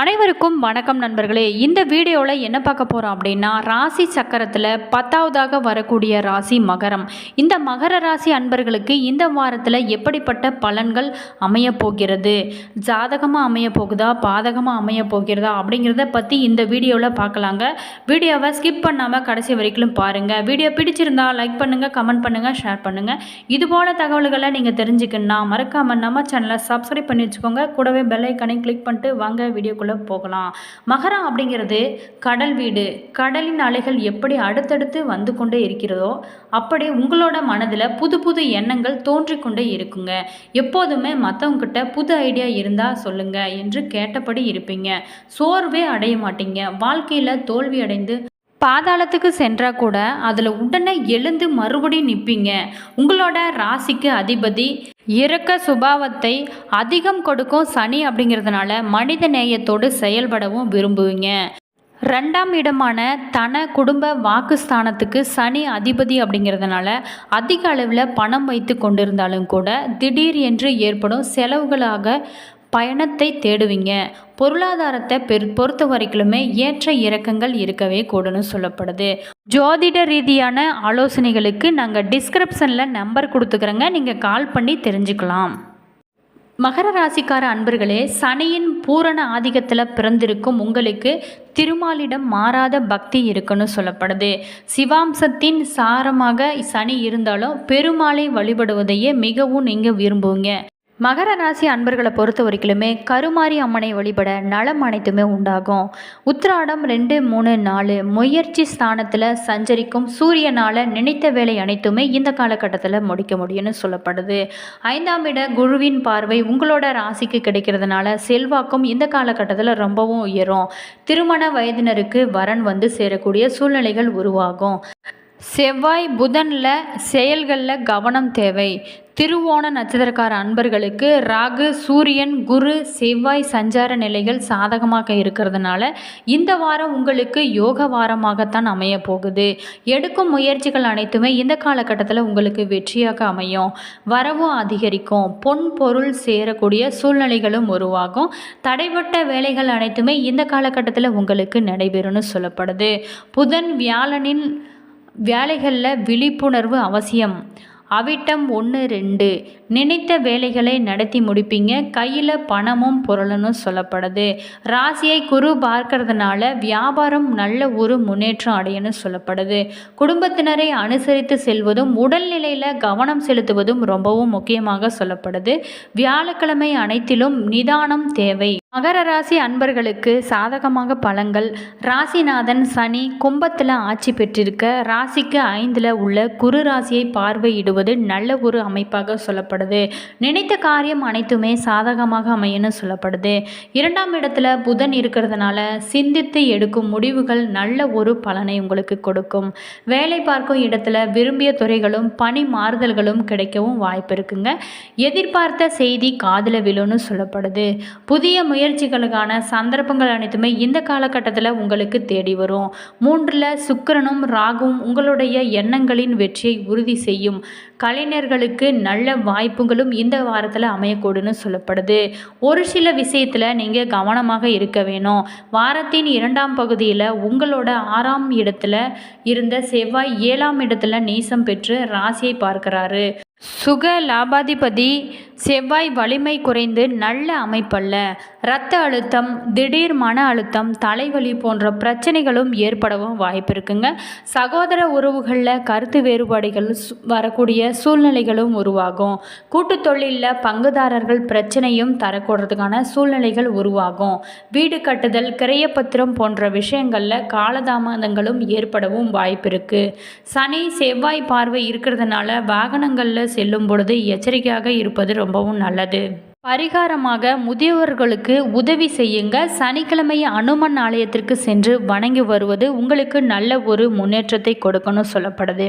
அனைவருக்கும் வணக்கம் நண்பர்களே. இந்த வீடியோவில் என்ன பார்க்க போகிறோம் அப்படின்னா ராசி சக்கரத்தில் பத்தாவதாக வரக்கூடிய ராசி மகரம். இந்த மகர ராசி அன்பர்களுக்கு இந்த வாரத்தில் எப்படிப்பட்ட பலன்கள் அமைய போகிறது? ஜாதகமாக அமைய போகுதா? பாதகமாக அமைய போகிறதா? அப்படிங்கிறத பற்றி இந்த வீடியோவில் பார்க்கலாங்க. வீடியோவை ஸ்கிப் பண்ணாமல் கடைசி வரைக்கும் பாருங்கள் வீடியோ பிடிச்சிருந்தா லைக் பண்ணுங்கள் கமெண்ட் பண்ணுங்கள் ஷேர் பண்ணுங்கள் இது போல தகவல்களை நீங்கள் தெரிஞ்சுக்கணும்னா மறக்காமல் நம்ம சேனலை சப்ஸ்கிரைப் பண்ணி வச்சுக்கோங்க. கூடவே பெல் ஐக்கனை கிளிக் பண்ணிட்டு வாங்க வீடியோ வீடியோக்குள்ளே போகலாம். மகரம் அப்படிங்கிறது கடல் வீடு. கடலின் அலைகள் எப்படி அடுத்தடுத்து வந்து கொண்டே இருக்கிறதோ அப்படி உங்களோட மனதில் புது புது எண்ணங்கள் தோன்றிக்கொண்டே இருக்குங்க. எப்போதுமே மற்றவங்கிட்ட புது ஐடியா இருந்தால் சொல்லுங்கள் என்று கேட்டபடி இருப்பீங்க. சோர்வே அடைய மாட்டீங்க. வாழ்க்கையில் தோல்வி அடைந்து பாதாளத்துக்கு சென்றால் கூட அதில் உடனே எழுந்து மறுபடியும் நிற்பீங்க உங்களோட ராசிக்கு அதிபதி இறக்க சுபாவத்தை அதிகம் கொடுக்கும் சனி அப்படிங்கிறதுனால மனித நேயத்தோடு செயல்படவும் விரும்புவீங்க. ரெண்டாம் இடமான தன குடும்ப வாக்குஸ்தானத்துக்கு சனி அதிபதி அப்படிங்கிறதுனால அதிக அளவில் பணம் வைத்து கொண்டிருந்தாலும் கூட திடீர் என்று ஏற்படும் செலவுகளாக பயணத்தை தேடுவீங்க. பொருளாதாரத்தை பெரு பொறுத்த வரைக்குமே ஏற்ற இறக்கங்கள் இருக்கவே கூடன்னு சொல்லப்படுது. ஜோதிட ரீதியான ஆலோசனைகளுக்கு நாங்கள் டிஸ்கிரிப்ஷனில் நம்பர் கொடுத்துக்கிறோங்க. நீங்கள் கால் பண்ணி தெரிஞ்சுக்கலாம். மகர ராசிக்கார அன்பர்களே சனியின் பூரண ஆதிக்கத்தில் பிறந்திருக்கும் உங்களுக்கு திருமாலிடம் மாறாத பக்தி இருக்குன்னு சொல்லப்படுது. சிவாம்சத்தின் சாரமாக சனி இருந்தாலும் பெருமாளை வழிபடுவதையே மிகவும் நீங்கள் விரும்புவீங்க. மகர ராசி அன்பர்களை பொறுத்த வரைக்குமே கருமாரி அம்மனை வழிபட நலம் அனைத்துமே உண்டாகும். உத்திராடம் ரெண்டு மூணு நாலு முயற்சி ஸ்தானத்தில் சஞ்சரிக்கும் சூரியனால் நினைத்த வேலை அனைத்துமே இந்த காலகட்டத்தில் முடிக்க முடியும்னு சொல்லப்படுது. ஐந்தாம் இட குருவின் பார்வை உங்களோட ராசிக்கு கிடைக்கிறதுனால செல்வாக்கும் இந்த காலகட்டத்தில் ரொம்பவும் உயரும். திருமண வயதினருக்கு வரன் வந்து சேரக்கூடிய சூழ்நிலைகள் உருவாகும். செவ்வாய் புதனில் செயல்களில் கவனம் தேவை. திருவோண நட்சத்திரக்கார அன்பர்களுக்கு ராகு சூரியன் குரு செவ்வாய் சஞ்சார நிலைகள் சாதகமாக இருக்கிறதுனால இந்த வாரம் உங்களுக்கு யோக வாரமாகத்தான் அமைய போகுது. எடுக்கும் முயற்சிகள் அனைத்துமே இந்த காலகட்டத்தில் உங்களுக்கு வெற்றியாக அமையும். வரவும் அதிகரிக்கும். பொன் பொருள் சேரக்கூடிய சூழ்நிலைகளும் உருவாகும். தடைப்பட்ட வேலைகள் அனைத்துமே இந்த காலகட்டத்தில் உங்களுக்கு நடைபெறும்னு சொல்லப்படுது. புதன் வியாழனின் வேலைகளில் விழிப்புணர்வு அவசியம். அவிட்டம் ஒன்று ரெண்டு. நினைத்த வேலைகளை நடத்தி முடிப்பீங்க. கையில் பணமும் பொருளுன்னு சொல்லப்படுது. ராசியை குரு பார்க்கறதுனால வியாபாரம் நல்ல ஒரு முன்னேற்றம் அடையணும் சொல்லப்படுது. குடும்பத்தினரை அனுசரித்து செல்வதும் உடல்நிலையில் கவனம் செலுத்துவதும் ரொம்பவும் முக்கியமாக சொல்லப்படுது. வியாழக்கிழமை அனைத்திலும் நிதானம் தேவை. மகர ராசி அன்பர்களுக்கு சாதகமாக பலங்கள் ராசிநாதன் சனி கும்பத்தில் ஆட்சி பெற்றிருக்க ராசிக்கு ஐந்தில் உள்ள குரு ராசியை பார்வையிடுவது நல்ல ஒரு அமைப்பாக சொல்லப்படுது. நினைத்த காரியம் அனைத்துமே சாதகமாக அமையன்னு சொல்லப்படுது. இரண்டாம் இடத்துல புதன் இருக்கிறதுனால சிந்தித்து எடுக்கும் முடிவுகள் நல்ல ஒரு பலனை உங்களுக்கு கொடுக்கும். வேலை பார்க்கும் இடத்துல விரும்பிய துறைகளும் பணி மாறுதல்களும் கிடைக்கவும் வாய்ப்பு இருக்குங்க. எதிர்பார்த்த செய்தி காதில் விழுன்னு சொல்லப்படுது. புதிய முயற்சிகளுக்கான சந்தர்ப்பங்கள் அனைத்துமே இந்த காலகட்டத்தில் உங்களுக்கு தேடி வரும். மூன்றில் சுக்கரனும் ராகும் உங்களுடைய எண்ணங்களின் வெற்றியை உறுதி செய்யும். கலைஞர்களுக்கு நல்ல வாய்ப்புகளும் இந்த வாரத்தில் அமையக்கூடுன்னு சொல்லப்படுது. ஒரு சில விஷயத்தில் நீங்கள் கவனமாக இருக்க வேணும். வாரத்தின் இரண்டாம் பகுதியில் உங்களோட ஆறாம் இடத்துல இருந்த செவ்வாய் ஏழாம் இடத்துல நீசம் பெற்று ராசியை பார்க்கிறாரு. சுக லாபாதிபதி செவ்வாய் வலிமை குறைந்து நல்ல அமைப்பல்ல. இரத்த அழுத்தம் திடீர் மன அழுத்தம் தலைவலி போன்ற பிரச்சனைகளும் ஏற்படவும் வாய்ப்பு இருக்குங்க. சகோதர உறவுகளில் கருத்து வேறுபாடுகள் சு- வரக்கூடிய சூழ்நிலைகளும் உருவாகும். கூட்டு தொழிலில் பங்குதாரர்கள் பிரச்சனையும் தரக்கூடறதுக்கான சூழ்நிலைகள் உருவாகும். வீடு கட்டுதல் கிரையப்பத்திரம் போன்ற விஷயங்களில் காலதாமதங்களும் ஏற்படவும் வாய்ப்பு இருக்குது சனி செவ்வாய் பார்வை இருக்கிறதுனால வாகனங்களில் செல்லும் பொழுது எச்சரிக்கையாக இருப்பது ரொம்ப ரொம்பவும் நல்லது. பரிகாரமாக முதியவர்களுக்கு உதவி செய்யுங்க. சனிக்கிழமை அனுமன் ஆலயத்திற்கு சென்று வணங்கி வருவது உங்களுக்கு நல்ல ஒரு முன்னேற்றத்தை கொடுக்கணும் சொல்லப்படுது.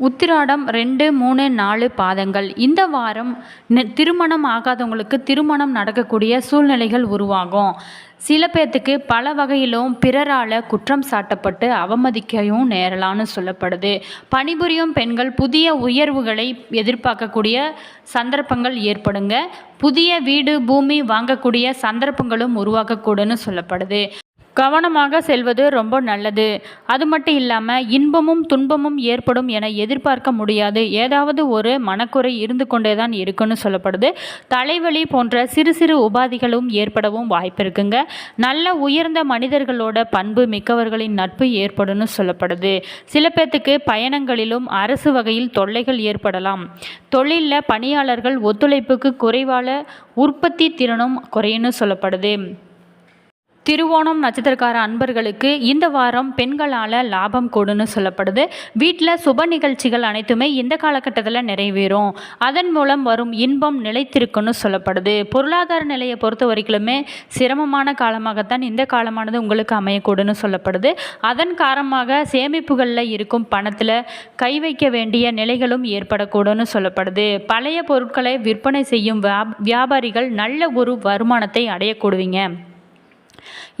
உத்திராடம் ரெண்டு மூணு நாலு பாதங்கள். இந்த வாரம் நெ- திருமணம் ஆகாதவங்களுக்கு திருமணம் நடக்கக்கூடிய சூழ்நிலைகள் உருவாகும். சில பேர்த்துக்கு பல வகையிலும் பிறரால் குற்றம் சாட்டப்பட்டு அவமதிக்கவும் நேரலான்னு சொல்லப்படுது. பணிபுரியும் பெண்கள் புதிய உயர்வுகளை எதிர்பார்க்கக்கூடிய சந்தர்ப்பங்கள் ஏற்படுங்க. புதிய வீடு பூமி வாங்கக்கூடிய சந்தர்ப்பங்களும் உருவாக்கக்கூடுன்னு சொல்லப்படுது. கவனமாக செல்வது ரொம்ப நல்லது. அது மட்டும் இல்லாமல் இன்பமும் துன்பமும் ஏற்படும் என எதிர்பார்க்க முடியாது. ஏதாவது ஒரு மனக்குறை இருந்து கொண்டே தான் இருக்குன்னு சொல்லப்படுது. தலைவலி போன்ற சிறு சிறு உபாதிகளும் ஏற்படவும் வாய்ப்பு இருக்குங்க. நல்ல உயர்ந்த மனிதர்களோட பண்பு மிக்கவர்களின் நட்பு ஏற்படும்னு சொல்லப்படுது. சில பேர்த்துக்கு பயணங்களிலும் அரசு வகையில் தொல்லைகள் ஏற்படலாம். தொழிலில் பணியாளர்கள் ஒத்துழைப்புக்கு குறைவால உற்பத்தி திறனும் குறையுன்னு சொல்லப்படுது. திருவோணம் நட்சத்திரக்கார அன்பர்களுக்கு இந்த வாரம் பெண்களால் லாபம் கூடுன்னு சொல்லப்படுது. வீட்டில் சுப நிகழ்ச்சிகள் அனைத்துமே இந்த காலகட்டத்தில் நிறைவேறும். அதன் மூலம் வரும் இன்பம் நிலைத்திருக்குன்னு சொல்லப்படுது. பொருளாதார நிலையை பொறுத்த வரைக்குமே சிரமமான காலமாகத்தான் இந்த காலமானது உங்களுக்கு அமையக்கூடுன்னு சொல்லப்படுது. அதன் காரணமாக சேமிப்புகளில் இருக்கும் பணத்தில் கை வைக்க வேண்டிய நிலைகளும் ஏற்படக்கூடும்னு சொல்லப்படுது. பழைய பொருட்களை விற்பனை செய்யும் வியா- வியாபாரிகள் நல்ல ஒரு வருமானத்தை அடையக்கூடுவீங்க.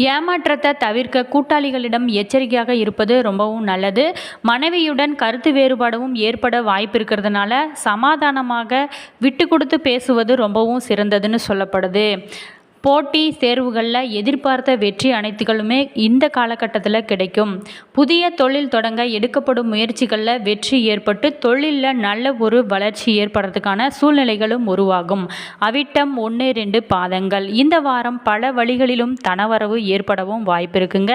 ஏமாற்றத்தை தவிர்க்க கூட்டாளிகளிடம் எச்சரிக்கையாக இருப்பது ரொம்பவும் நல்லது. மனைவியுடன் கருத்து வேறுபாடும் ஏற்பட வாய்ப்பு இருக்கிறதுனால சமாதானமாக விட்டு கொடுத்து பேசுவது ரொம்பவும் சிறந்ததுன்னு சொல்லப்படுது. போட்டி தேர்வுகளில் எதிர்பார்த்த வெற்றி அனைத்துகளுமே இந்த காலகட்டத்தில் கிடைக்கும். புதிய தொழில் தொடங்க எடுக்கப்படும் முயற்சிகளில் வெற்றி ஏற்பட்டு தொழிலில் நல்ல ஒரு வளர்ச்சி ஏற்படுறதுக்கான சூழ்நிலைகளும் உருவாகும். அவிட்டம் ஒன்று ரெண்டு பாதங்கள். இந்த வாரம் பல வழிகளிலும் தனவரவு ஏற்படவும் வாய்ப்பு இருக்குங்க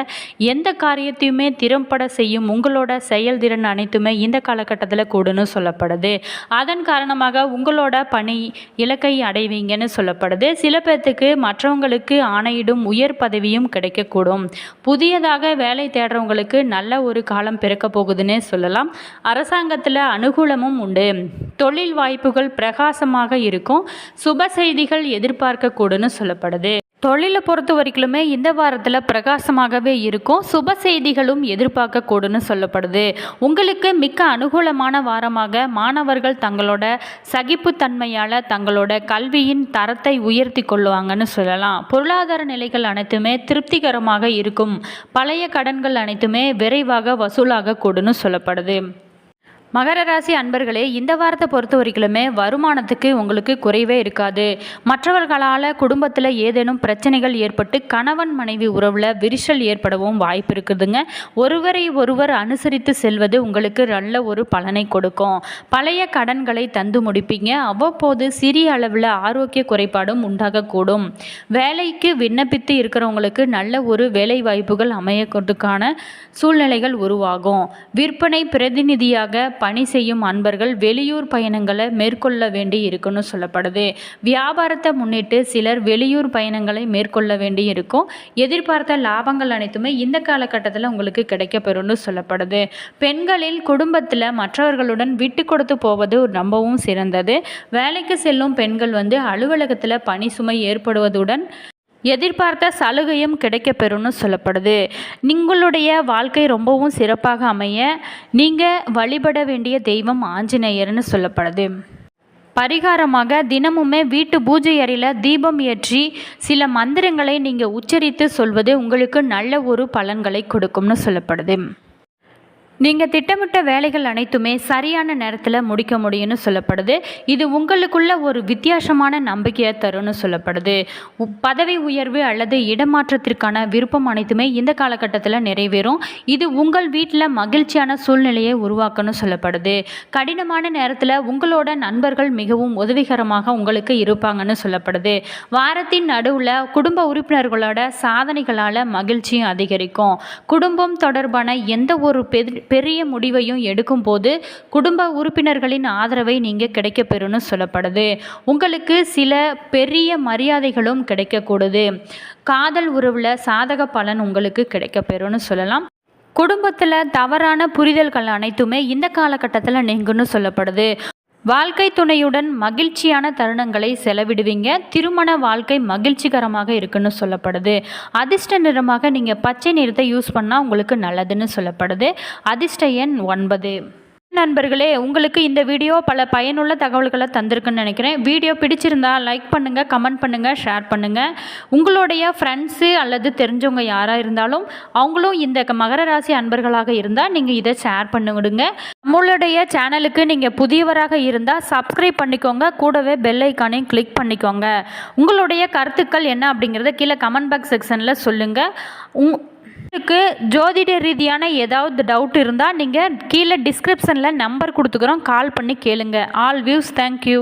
எந்த காரியத்தையுமே திறம்பட செய்யும் உங்களோட செயல்திறன் அனைத்துமே இந்த காலகட்டத்தில் கூடுன்னு சொல்லப்படுது. அதன் காரணமாக உங்களோட பணி இலக்கை அடைவீங்கன்னு சொல்லப்படுது. சில பேர்த்துக்கு மற்றவங்களுக்கு ஆணையிடும் உயர் பதவியும் கிடைக்கக்கூடும். புதியதாக வேலை தேடுறவங்களுக்கு நல்ல ஒரு காலம் பிறக்க போகுதுன்னு சொல்லலாம். அரசாங்கத்தில் அனுகூலமும் உண்டு. தொழில் வாய்ப்புகள் பிரகாசமாக இருக்கும். சுப செய்திகள் எதிர்பார்க்கக்கூடும்னு சொல்லப்படுது. தொழிலை பொறுத்த வரைக்குமே இந்த வாரத்தில் பிரகாசமாகவே இருக்கும். சுப செய்திகளும் எதிர்பார்க்கக்கூடுன்னு சொல்லப்படுது. உங்களுக்கு மிக்க அனுகூலமான வாரமாக மாணவர்கள் தங்களோட சகிப்புத்தன்மையால் தங்களோட கல்வியின் தரத்தை உயர்த்தி கொள்ளுவாங்கன்னு சொல்லலாம். பொருளாதார நிலைகள் அனைத்துமே திருப்திகரமாக இருக்கும். பழைய கடன்கள் அனைத்துமே விரைவாக வசூலாக கூடுன்னு சொல்லப்படுது. மகர ராசி அன்பர்களே இந்த வாரத்தை பொறுத்த வரைக்குமே வருமானத்துக்கு உங்களுக்கு குறைவே இருக்காது. மற்றவர்களால் குடும்பத்தில் ஏதேனும் பிரச்சனைகள் ஏற்பட்டு கணவன் மனைவி உறவில் விரிசல் ஏற்படவும் வாய்ப்பு இருக்குதுங்க. ஒருவரை ஒருவர் அனுசரித்து செல்வது உங்களுக்கு நல்ல ஒரு பலனை கொடுக்கும். பழைய கடன்களை தந்து முடிப்பீங்க. அவ்வப்போது சிறிய அளவில் ஆரோக்கிய குறைபாடும் உண்டாகக்கூடும். வேலைக்கு விண்ணப்பித்து இருக்கிறவங்களுக்கு நல்ல ஒரு வேலை வாய்ப்புகள் அமையறதுக்கான சூழ்நிலைகள் உருவாகும். விற்பனை பிரதிநிதியாக பணி செய்யும் அன்பர்கள் வெளியூர் பயணங்களை மேற்கொள்ள வேண்டி இருக்குன்னு சொல்லப்படுது. வியாபாரத்தை முன்னிட்டு சிலர் வெளியூர் பயணங்களை மேற்கொள்ள வேண்டி இருக்கும் எதிர்பார்த்த லாபங்கள் அனைத்துமே இந்த காலகட்டத்தில் உங்களுக்கு கிடைக்கப்பெறும்னு சொல்லப்படுது. பெண்களில் குடும்பத்தில் மற்றவர்களுடன் விட்டு கொடுத்து போவது ரொம்பவும் சிறந்தது. வேலைக்கு செல்லும் பெண்கள் வந்து அலுவலகத்தில் பணி சுமை ஏற்படுவதுடன் எதிர்பார்த்த சலுகையும் கிடைக்கப்பெறும்னு சொல்லப்படுது. உங்களுடைய வாழ்க்கை ரொம்பவும் சிறப்பாக அமைய நீங்கள் வழிபட வேண்டிய தெய்வம் ஆஞ்சநேயர்னு சொல்லப்படுது. பரிகாரமாக தினமுமே வீட்டு பூஜை அறையில் தீபம் ஏற்றி சில மந்திரங்களை நீங்கள் உச்சரித்து சொல்வது உங்களுக்கு நல்ல ஒரு பலன்களை கொடுக்கும்னு சொல்லப்படுது. நீங்கள் திட்டமிட்ட வேலைகள் அனைத்துமே சரியான நேரத்தில் முடிக்க முடியும்னு சொல்லப்படுது. இது உங்களுக்குள்ள ஒரு வித்தியாசமான நம்பிக்கையை தரும்னு சொல்லப்படுது. பதவி உயர்வு அல்லது இடமாற்றத்திற்கான விருப்பம் அனைத்துமே இந்த காலகட்டத்தில் நிறைவேறும். இது உங்கள் வீட்டில் மகிழ்ச்சியான சூழ்நிலையை உருவாக்கணும்னு சொல்லப்படுது. கடினமான நேரத்தில் உங்களோட நண்பர்கள் மிகவும் உதவிகரமாக உங்களுக்கு இருப்பாங்கன்னு சொல்லப்படுது. வாரத்தின் நடுவில் குடும்ப உறுப்பினர்களோட சாதனைகளால் மகிழ்ச்சியும் அதிகரிக்கும். குடும்பம் தொடர்பான எந்த ஒரு பெரி- பெரிய முடிவையும் எடுக்கும்போது குடும்ப உறுப்பினர்களின் ஆதரவை நீங்கள் கிடைக்கப்பெறும்னு சொல்லப்படுது. உங்களுக்கு சில பெரிய மரியாதைகளும் கிடைக்கக்கூடுது. காதல் உறவில் சாதக பலன் உங்களுக்கு கிடைக்கப்பெறும்னு சொல்லலாம். குடும்பத்தில் தவறான புரிதல்கள் அனைத்துமே இந்த காலகட்டத்தில் நீங்குன்னு சொல்லப்படுது. வாழ்க்கை துணையுடன் மகிழ்ச்சியான தருணங்களை செலவிடுவீங்க. திருமண வாழ்க்கை மகிழ்ச்சிகரமாக இருக்குன்னு சொல்லப்படுது. அதிர்ஷ்ட நிறமாக நீங்கள் பச்சை நிறத்தை யூஸ் பண்ணால் உங்களுக்கு நல்லதுன்னு சொல்லப்படுது. அதிர்ஷ்ட எண் ஒன்பது. நண்பர்களே உங்களுக்கு இந்த வீடியோ பல பயனுள்ள தகவல்களை தந்திருக்குன்னு நினைக்கிறேன். வீடியோ பிடிச்சிருந்தா லைக் பண்ணுங்கள் கமெண்ட் பண்ணுங்கள் ஷேர் பண்ணுங்கள் உங்களுடைய ஃப்ரெண்ட்ஸு அல்லது தெரிஞ்சவங்க யாராக இருந்தாலும் அவங்களும் இந்த க- மகர ராசி அன்பர்களாக இருந்தால் நீங்கள் இதை ஷேர் பண்ணிவிடுங்க. நம்மளுடைய சேனலுக்கு நீங்கள் புதியவராக இருந்தால் சப்ஸ்கிரைப் பண்ணிக்கோங்க. கூடவே பெல் ஐக்கானையும் கிளிக் பண்ணிக்கோங்க. உங்களுடைய கருத்துக்கள் என்ன அப்படிங்கிறத கீழே கமெண்ட் பாக்ஸ் செக்ஷனில் சொல்லுங்கள் உங் உங்களுக்கு ஜோதிட ரீதியான ஏதாவது டவுட் இருந்தால் நீங்கள் கீழே டிஸ்கிரிப்ஷனில் நம்பர் கொடுத்துக்கிறோம். கால் பண்ணி கேளுங்க. All views thank you